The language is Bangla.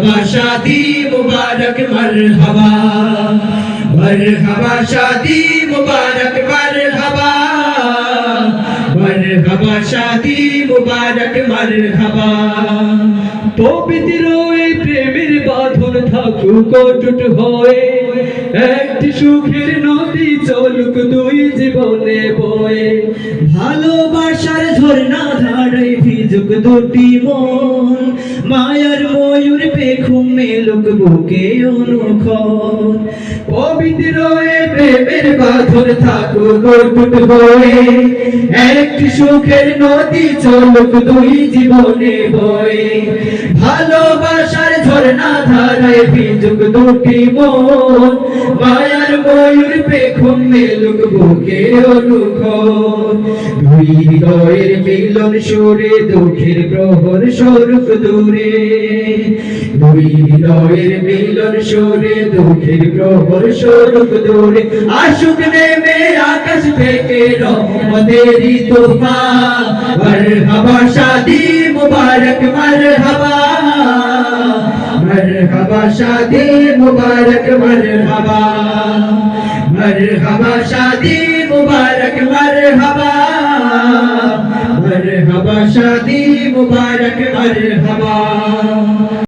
मरहबा शादी मुबारक मरहबा मरहबा शादी मुबारक मरहबा मरहबा शादी मुबारक मरहबा পবিত্র এই প্রেমের বাঁধন থাকুক অটুট হয়ে একটি সুখের নদী চলুক দুই জীবনে বয়ে ভালোবাসার ঝর্ণা ধারায় ভিজুক দুটি মন মায়ার পেখুম মেলুক বুকে অনুক্ষণ পবিত্র প্রেমের অটুট হয়ে একটি সুখের নদী চলুক, দুই জীবনে বয়ে। ভালোবাসার ঝর্ণা ধারায় ভিজুক দুটি মন। মায়ার ময়ূর পেখুম মেলুক বুকে অনুক্ষণ দুই হৃদয়ের মিলন সুরে, দুঃখের প্রহর স্বরূপ দূরে। দুই হৃদয়ের মিলন সুরে দুটির প্রবল স্বরূপ দূরে আশুক নেমে আকাশ থেকে রহমতেরই তোফা মারহাবা শাদি মুবারক মারহাবা মারহাবা শাদি মুবারক মারহাবা মারহাবা শাদি মুবারক মারহাবা মারহাবা শাদি মুবারক মারহাবা